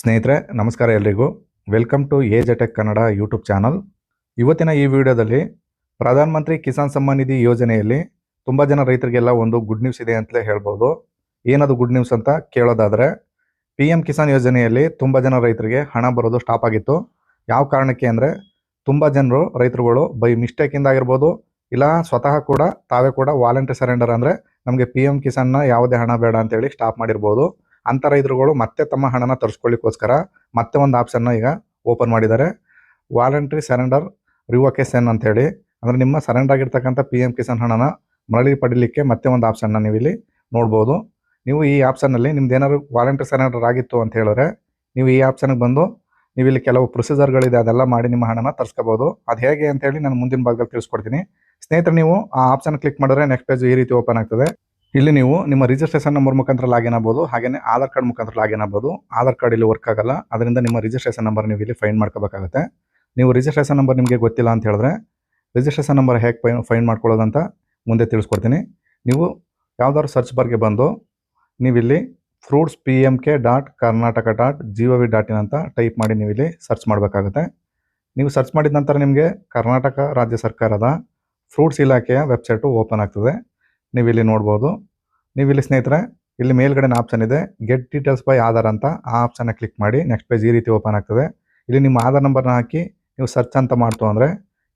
ಸ್ನೇಹಿತರೆ, ನಮಸ್ಕಾರ ಎಲ್ರಿಗೂ. Welcome to AJ tech Kannada YouTube channel ಇವತ್ತಿನ ಈ ವಿಡಿಯೋದಲ್ಲಿ ಪ್ರಧಾನ ಮಂತ್ರಿ ಕಿಸಾನ್ ಸಮ್ಮಾನ್ ನಿಧಿ ಯೋಜನೆಯಲ್ಲಿ ತುಂಬ ಜನ ರೈತರಿಗೆಲ್ಲ ಒಂದು ಗುಡ್ ನ್ಯೂಸ್ ಇದೆ ಅಂತಲೇ ಹೇಳ್ಬೋದು. ಏನದು ಗುಡ್ ನ್ಯೂಸ್ ಅಂತ ಕೇಳೋದಾದರೆ ಪಿ ಕಿಸಾನ್ ಯೋಜನೆಯಲ್ಲಿ ತುಂಬ ಜನ ರೈತರಿಗೆ ಹಣ ಬರೋದು ಸ್ಟಾಪ್ ಆಗಿತ್ತು. ಯಾವ ಕಾರಣಕ್ಕೆ ಅಂದರೆ, ತುಂಬ ಜನರು ರೈತರುಗಳು ಬೈ ಮಿಸ್ಟೇಕಿಂದ ಆಗಿರ್ಬೋದು, ಇಲ್ಲ ಸ್ವತಃ ಕೂಡ ತಾವೇ ಕೂಡ ವಾಲಂಟಿಯರ್ ಸರೆಂಡರ್ ಅಂದರೆ ನಮಗೆ ಪಿ ಎಂ ಕಿಸಾನ್ನ ಯಾವುದೇ ಹಣ ಬೇಡ ಅಂತೇಳಿ ಸ್ಟಾಪ್ ಮಾಡಿರ್ಬೋದು. ಅಂಥ ರೈತರುಗಳು ಮತ್ತೆ ತಮ್ಮ ಹಣನ ತರಿಸ್ಕೊಳ್ಳಿಕ್ಕೋಸ್ಕರ ಮತ್ತೆ ಒಂದು ಆಪ್ಷನ್ನ ಈಗ ಓಪನ್ ಮಾಡಿದ್ದಾರೆ. ವಾಲಂಟ್ರಿ ಸರೆಂಡರ್ ರಿವೊಕೇಶನ್ ಅಂತೇಳಿ ಅಂದರೆ ನಿಮ್ಮ ಸರೆಂಡರ್ ಆಗಿರ್ತಕ್ಕಂಥ ಪಿ ಎಂ ಕಿಸಾನ್ ಹಣನ ಮರಳಿ ಪಡೀಲಿಕ್ಕೆ ಮತ್ತೆ ಒಂದು ಆಪ್ಷನ್ನ ನೀವು ಇಲ್ಲಿ ನೋಡ್ಬೋದು. ನೀವು ಈ ಆಪ್ಷನ್ನಲ್ಲಿ ನಿಮ್ದು ಏನಾದ್ರು ವಾಲಂಟ್ರಿ ಸರೆಂಡರ್ ಆಗಿತ್ತು ಅಂತ ಹೇಳಿದ್ರೆ ನೀವು ಈ ಆಪ್ಷನ್ಗೆ ಬಂದು ನೀವು ಇಲ್ಲಿ ಕೆಲವು ಪ್ರೊಸೀಜರ್ಗಳಿದೆ ಅದೆಲ್ಲ ಮಾಡಿ ನಿಮ್ಮ ಹಣನ ತರಿಸ್ಕೋಬೋದು. ಅದು ಹೇಗೆ ಅಂತೇಳಿ ನಾನು ಮುಂದಿನ ಭಾಗದಲ್ಲಿ ತಿಳಿಸ್ಕೊಡ್ತೀನಿ. ಸ್ನೇಹಿತರೆ, ನೀವು ಆ ಆಪ್ಷನ್ ಕ್ಲಿಕ್ ಮಾಡಿದ್ರೆ ನೆಕ್ಸ್ಟ್ ಪೇಜ್ ಈ ರೀತಿ ಓಪನ್ ಆಗ್ತದೆ. ಇಲ್ಲಿ ನೀವು ನಿಮ್ಮ ರಿಜಿಸ್ಟ್ರೇಷನ್ ನಂಬರ್ ಮುಖಾಂತರ ಲಾಗಿನ್ ಆಗ್ಬೋದು ಹಾಗೆಯೇ ಆಧಾರ್ ಕಾರ್ಡ್ ಮುಖಾಂತರ ಲಾಗಿನ್ ಆಗ್ಬೋದು ಆಧಾರ್ ಕಾರ್ಡ್ ಇಲ್ಲಿ ವರ್ಕ್ ಆಗಲ್ಲ. ಅದರಿಂದ ನಿಮ್ಮ ರಿಜಿಸ್ಟ್ರೇಷನ್ ನಂಬರ್ ನೀವು ಇಲ್ಲಿ ಫೈಂಡ್ ಮಾಡ್ಕೋಬೇಕಾಗುತ್ತೆ. ನೀವು ರಿಜಿಸ್ಟ್ರೇಷನ್ ನಂಬರ್ ನಿಮಗೆ ಗೊತ್ತಿಲ್ಲ ಅಂತ ಹೇಳಿದ್ರೆ ರಿಜಿಸ್ಟ್ರೇಷನ್ ನಂಬರ್ ಹೇಗೆ ಫೈನ್ ಫೈಂಡ್ ಮಾಡ್ಕೊಳ್ಳೋದು ಅಂತ ಮುಂದೆ ತಿಳಿಸ್ಕೊಡ್ತೀನಿ. ನೀವು ಯಾವ್ದಾದ್ರು ಸರ್ಚ್ ಬಾರ್ಗೆ ಬಂದು ನೀವಿಲ್ಲಿ fruits P M K dot Karnataka dot G O V dot in ಅಂತ ಟೈಪ್ ಮಾಡಿ ನೀವು ಇಲ್ಲಿ ಸರ್ಚ್ ಮಾಡಬೇಕಾಗುತ್ತೆ. ನೀವು ಸರ್ಚ್ ಮಾಡಿದ ನಂತರ ನಿಮಗೆ ಕರ್ನಾಟಕ ರಾಜ್ಯ ಸರ್ಕಾರದ ಫ್ರೂಟ್ಸ್ ಇಲಾಖೆಯ ವೆಬ್ಸೈಟು ಓಪನ್ ಆಗ್ತದೆ. ನೀವು ಇಲ್ಲಿ ನೋಡ್ಬೋದು. ನೀವು ಇಲ್ಲಿ ಸ್ನೇಹಿತರೆ, ಇಲ್ಲಿ ಮೇಲ್ಗಡೆ ಆಪ್ಷನ್ ಇದೆ. ಗೆಟ್ ಡೀಟೇಲ್ಸ್ ಬೈ ಆಧಾರ್ ಅಂತ. ಆ ಆಪ್ಷನ್ನ ಕ್ಲಿಕ್ ಮಾಡಿ ನೆಕ್ಸ್ಟ್ ಪೇಜ್ ಈ ರೀತಿ ಓಪನ್ ಆಗ್ತದೆ. ಇಲ್ಲಿ ನಿಮ್ಮ ಆಧಾರ್ ನಂಬರ್ನ ಹಾಕಿ, ನೀವು ಸರ್ಚ್ ಅಂತ ಮಾಡ್ತು ಅಂದರೆ,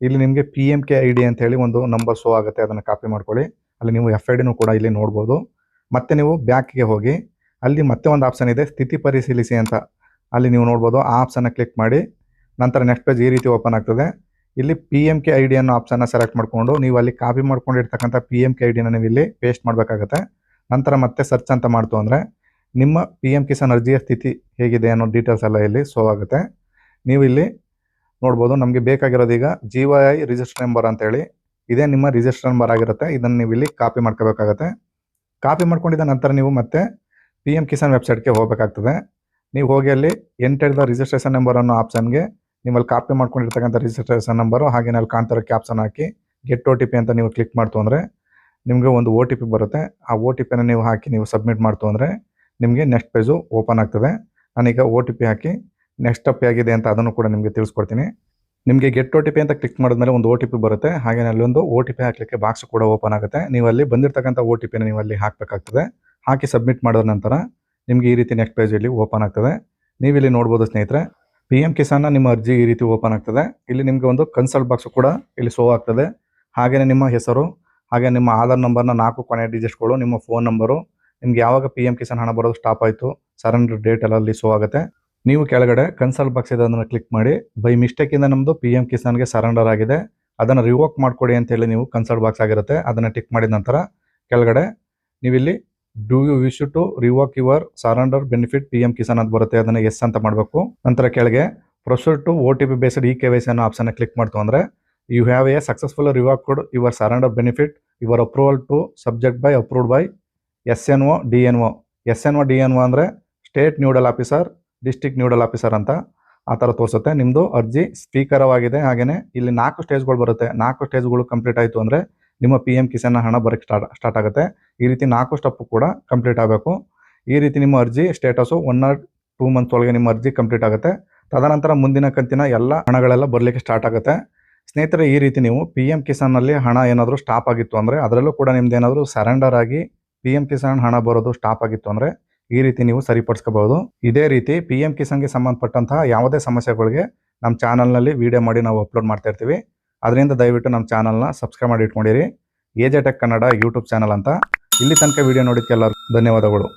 ಇಲ್ಲಿ ನಿಮಗೆ P M K I D ಅಂತೇಳಿ ಒಂದು ನಂಬರ್ ಶೋ ಆಗುತ್ತೆ. ಅದನ್ನು ಕಾಪಿ ಮಾಡ್ಕೊಳ್ಳಿ. ಅಲ್ಲಿ ನೀವು ಎಫ್ ಐ ಡಿನೂ ಕೂಡ ಇಲ್ಲಿ ನೋಡ್ಬೋದು. ಮತ್ತೆ ನೀವು ಬ್ಯಾಕ್ಗೆ ಹೋಗಿ, ಅಲ್ಲಿ ಮತ್ತೆ ಒಂದು ಆಪ್ಷನ್ ಇದೆ, ಸ್ಥಿತಿ ಪರಿಶೀಲಿಸಿ ಅಂತ. ಅಲ್ಲಿ ನೀವು ನೋಡ್ಬೋದು, ಆ ಆಪ್ಷನ್ನ ಕ್ಲಿಕ್ ಮಾಡಿ, ನಂತರ ನೆಕ್ಸ್ಟ್ ಪೇಜ್ ಈ ರೀತಿ ಓಪನ್ ಆಗ್ತದೆ. ಇಲ್ಲಿ P M K I D ಅನ್ನೋ ಆಪ್ಷನ್ನ ಸೆಲೆಕ್ಟ್ ಮಾಡಿಕೊಂಡು, ನೀವು ಅಲ್ಲಿ ಕಾಪಿ ಮಾಡ್ಕೊಂಡಿರ್ತಕ್ಕಂಥ ಪಿ ಎಂ ಕೆ ಐ ಡಿನ ನೀವು ಇಲ್ಲಿ ಪೇಸ್ಟ್ ಮಾಡಬೇಕಾಗುತ್ತೆ. ನಂತರ ಮತ್ತೆ ಸರ್ಚ್ ಅಂತ ಮಾಡ್ತು ಅಂದರೆ ನಿಮ್ಮ ಪಿ ಎಂ ಕಿಸಾನ್ ಅರ್ಜಿಯ ಸ್ಥಿತಿ ಹೇಗಿದೆ ಅನ್ನೋ ಡೀಟೇಲ್ಸ್ ಎಲ್ಲ ಇಲ್ಲಿ ಸೋ ಆಗುತ್ತೆ. ನೀವು ಇಲ್ಲಿ ನೋಡ್ಬೋದು ನಮಗೆ ಬೇಕಾಗಿರೋದು ಈಗ G Y I register number ಅಂತೇಳಿ ಇದೇ ನಿಮ್ಮ ರಿಜಿಸ್ಟರ್ ನಂಬರ್ ಆಗಿರುತ್ತೆ. ಇದನ್ನು ನೀವು ಇಲ್ಲಿ ಕಾಪಿ ಮಾಡ್ಕೋಬೇಕಾಗತ್ತೆ. ಕಾಪಿ ಮಾಡ್ಕೊಂಡಿದ್ದ ನಂತರ ನೀವು ಮತ್ತೆ ಪಿ ಎಂ ಕಿಸಾನ್ ವೆಬ್ಸೈಟ್ಗೆ ಹೋಗಬೇಕಾಗ್ತದೆ. ನೀವು ಹೋಗಿ ಅಲ್ಲಿ ಎಂಟರ್ ದ ರಿಜಿಸ್ಟ್ರೇಷನ್ ನಂಬರ್ ಅನ್ನೋ ಆಪ್ಷನ್ಗೆ ನಿಮ್ಮಲ್ಲಿ ಕಾಪಿ ಮಾಡ್ಕೊಂಡಿರ್ತಕ್ಕಂಥ ರಿಜಿಸ್ಟ್ರೇಷನ್ ನಂಬರು ಹಾಗೆ ಅಲ್ಲಿ ಕಾಣ್ತಾರೋ ಕ್ಯಾಪ್ಸನ್ ಹಾಕಿ ಗೆಟ್ ಒ ಟಿ ಪಿ ಅಂತ ನೀವು ಕ್ಲಿಕ್ ಮಾಡ್ತು ಅಂದರೆ ನಿಮಗೆ ಒಂದು ಒ ಟಿ ಪಿ ಬರುತ್ತೆ. ಆ ಓ ಟಿ ಪಿನ ನೀವು ಹಾಕಿ ನೀವು ಸಬ್ಮಿಟ್ ಮಾಡ್ತು ಅಂದರೆ ನಿಮಗೆ ನೆಕ್ಸ್ಟ್ ಪೇಜು ಓಪನ್ ಆಗ್ತದೆ. ನಾನೀಗ ಓ ಟಿ ಪಿ ಹಾಕಿ ನೆಕ್ಸ್ಟ್ ಸ್ಟೆಪ್ ಆಗಿದೆ ಅಂತ ಅದನ್ನು ಕೂಡ ನಿಮಗೆ ತಿಳಿಸ್ಕೊಡ್ತೀನಿ. ನಿಮಗೆ ಗೆಟ್ ಓ ಟಿ ಪಿ ಅಂತ ಕ್ಲಿಕ್ ಮಾಡಿದ್ಮೇಲೆ ಒಂದು ಒ ಟಿ ಪಿ ಬರುತ್ತೆ. ಹಾಗೆ ಅಲ್ಲೊಂದು ಓ ಟಿ ಪಿ ಹಾಕಲಿಕ್ಕೆ ಬಾಕ್ಸ್ ಕೂಡ ಓಪನ್ ಆಗುತ್ತೆ. ನೀವು ಅಲ್ಲಿ ಬಂದಿರತಕ್ಕಂಥ ಓ ಟಿ ಪಿನ ನೀವು ಅಲ್ಲಿ ಹಾಕಬೇಕಾಗ್ತದೆ. ಹಾಕಿ ಸಬ್ಮಿಟ್ ಮಾಡಿದ ನಂತರ ನಿಮಗೆ ಈ ರೀತಿ ನೆಕ್ಸ್ಟ್ ಪೇಜಲ್ಲಿ ಓಪನ್ ಆಗ್ತದೆ. ನೀವು ಇಲ್ಲಿ ನೋಡ್ಬೋದು ಸ್ನೇಹಿತರೆ ಪಿ ಎಂ ಕಿಸಾನ್ನ ನಿಮ್ಮ ಅರ್ಜಿ ಈ ರೀತಿ ಓಪನ್ ಆಗ್ತದೆ. ಇಲ್ಲಿ ನಿಮಗೆ ಒಂದು ಕನ್ಸಲ್ಟ್ ಬಾಕ್ಸ್ ಕೂಡ ಇಲ್ಲಿ ಶೋ ಆಗ್ತದೆ. ಹಾಗೆಯೇ ನಿಮ್ಮ ಹೆಸರು ಹಾಗೆ ನಿಮ್ಮ ಆಧಾರ್ ನಂಬರ್ನ ನಾಲ್ಕು ಕೊನೆಯ ಡಿಜಿಟ್ಸ್ಗಳು ನಿಮ್ಮ ಫೋನ್ ನಂಬರು ನಿಮ್ಗೆ ಯಾವಾಗ ಪಿ ಎಂ ಕಿಸಾನ್ ಹಣ ಬರೋದು ಸ್ಟಾಪ್ ಆಯಿತು ಸರೆಂಡರ್ ಡೇಟ್ ಎಲ್ಲ ಅಲ್ಲಿ ಶೋ ಆಗುತ್ತೆ. ನೀವು ಕೆಳಗಡೆ ಕನ್ಸಲ್ಟ್ ಬಾಕ್ಸ್ ಇದೆ ಅದನ್ನು ಕ್ಲಿಕ್ ಮಾಡಿ ಬೈ ಮಿಸ್ಟೇಕಿಂದ ನಮ್ಮದು ಪಿ ಎಂ ಕಿಸಾನ್ಗೆ ಸರೆಂಡರ್ ಆಗಿದೆ, ಅದನ್ನು ರಿವೋಕ್ ಮಾಡಿಕೊಡಿ ಅಂತೇಳಿ ನೀವು ಕನ್ಸಲ್ಟ್ ಬಾಕ್ಸ್ ಆಗಿರುತ್ತೆ, ಅದನ್ನು ಟಿಕ್ ಮಾಡಿದ ನಂತರ ಕೆಳಗಡೆ ನೀವಿಲ್ಲಿ do you wish to revoke your surrender benefit P M Kisan ಅಂತ ಬರುತ್ತೆ, ಅದನ್ನು ಎಸ್ ಅಂತ ಮಾಡಬೇಕು. ನಂತರ ಕೆಳಗೆ proceed to O T P based E K Y C ಅನ್ನೋ ಆಪ್ಷನ್ ಕ್ಲಿಕ್ ಮಾಡ್ತು ಅಂದರೆ you have a successful by approved by S N O D N O S N O D N O ಅಂದರೆ state nodal officer district nodal officer ಅಂತ ಆ ಥರ ತೋರಿಸುತ್ತೆ. ನಿಮ್ಮದು ಅರ್ಜಿ ಸ್ವೀಕಾರವಾಗಿದೆ ಹಾಗೆಯೇ ಇಲ್ಲಿ ನಾಲ್ಕು ಸ್ಟೇಜ್ಗಳು ಬರುತ್ತೆ. ನಾಲ್ಕು ಸ್ಟೇಜ್ಗಳು ಕಂಪ್ಲೀಟ್ ಆಯಿತು ಅಂದರೆ ನಿಮ್ಮ ಪಿ ಎಂ ಕಿಸಾನ್ ಹಣ ಬರೋಕ್ಕೆ ಸ್ಟಾರ್ಟ್ ಸ್ಟಾರ್ಟ್ ಆಗುತ್ತೆ. ಈ ರೀತಿ ನಾಲ್ಕು ಸ್ಟೆಪ್ ಕೂಡ ಕಂಪ್ಲೀಟ್ ಆಗಬೇಕು. ಈ ರೀತಿ ನಿಮ್ಮ ಅರ್ಜಿ status one or two months ಒಳಗೆ ನಿಮ್ಮ ಅರ್ಜಿ ಕಂಪ್ಲೀಟ್ ಆಗುತ್ತೆ. ತದನಂತರ ಮುಂದಿನ ಕಂತಿನ ಎಲ್ಲ ಹಣಗಳೆಲ್ಲ ಬರಲಿಕ್ಕೆ ಸ್ಟಾರ್ಟ್ ಆಗುತ್ತೆ. ಸ್ನೇಹಿತರೆ, ಈ ರೀತಿ ನೀವು ಪಿ ಎಂ ಕಿಸಾನಲ್ಲಿ ಹಣ ಏನಾದರೂ ಸ್ಟಾಪ್ ಆಗಿತ್ತು ಅಂದರೆ ಅದರಲ್ಲೂ ಕೂಡ ನಿಮ್ದು ಏನಾದರೂ ಸರೆಂಡರ್ ಆಗಿ ಪಿ ಎಂ ಕಿಸಾನ್ ಹಣ ಬರೋದು ಸ್ಟಾಪ್ ಆಗಿತ್ತು ಅಂದರೆ ಈ ರೀತಿ ನೀವು ಸರಿಪಡಿಸ್ಕೋಬಹುದು. ಇದೇ ರೀತಿ ಪಿ ಎಂ ಕಿಸಾನ್ಗೆ ಸಂಬಂಧಪಟ್ಟಂತಹ ಯಾವುದೇ ಸಮಸ್ಯೆಗಳಿಗೆ ನಮ್ಮ ಚಾನಲ್ನಲ್ಲಿ ವಿಡಿಯೋ ಮಾಡಿ ನಾವು ಅಪ್ಲೋಡ್ ಮಾಡ್ತಾ ಇರ್ತೀವಿ. ಅದರಿಂದ ದಯವಿಟ್ಟು ನಮ್ಮ ಚಾನಲ್ನ ಸಬ್ಸ್ಕ್ರೈಬ್ ಮಾಡಿ ಇಟ್ಕೊಂಡಿರಿ. AJ tech Kannada YouTube channel ಅಂತ. ಇಲ್ಲಿ ತನಕ ವಿಡಿಯೋ ನೋಡೋದಕ್ಕೆಲ್ಲ ಧನ್ಯವಾದಗಳು.